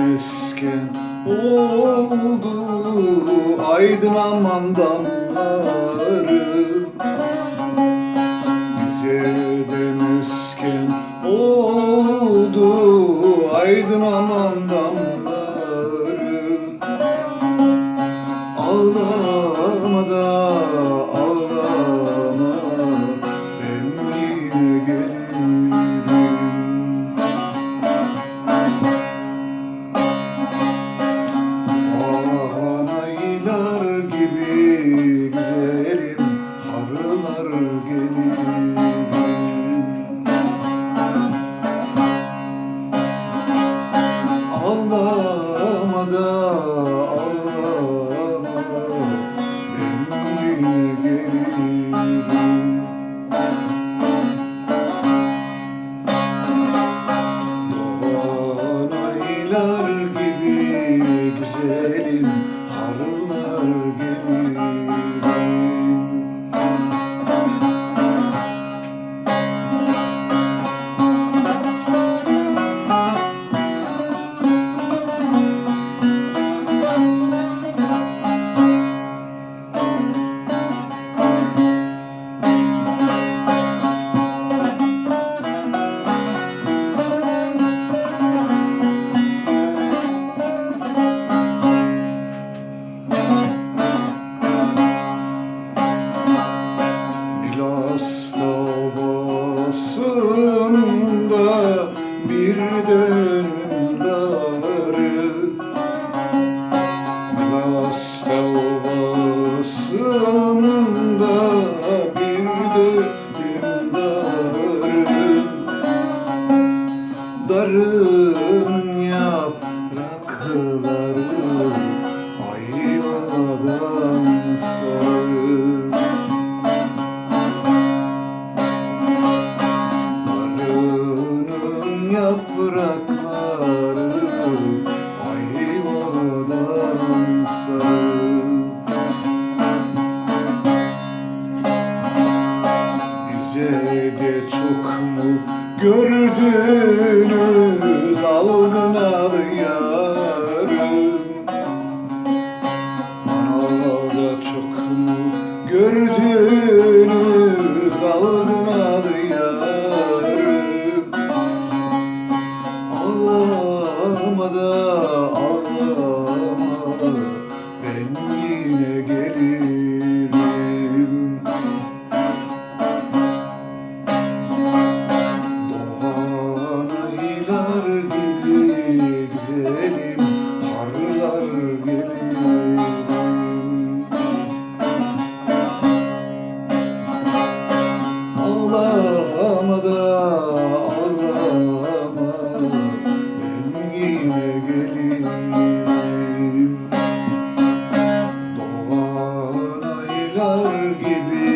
mesken oldu aydın aman damları aydın aman damları Amen. Bir dönüm darı Milas davasında bir dönüm darı Darın yaprakları gördünüz algınar yarım Bana da çok mu gördünüz algınar yarım Ağlama da gibi.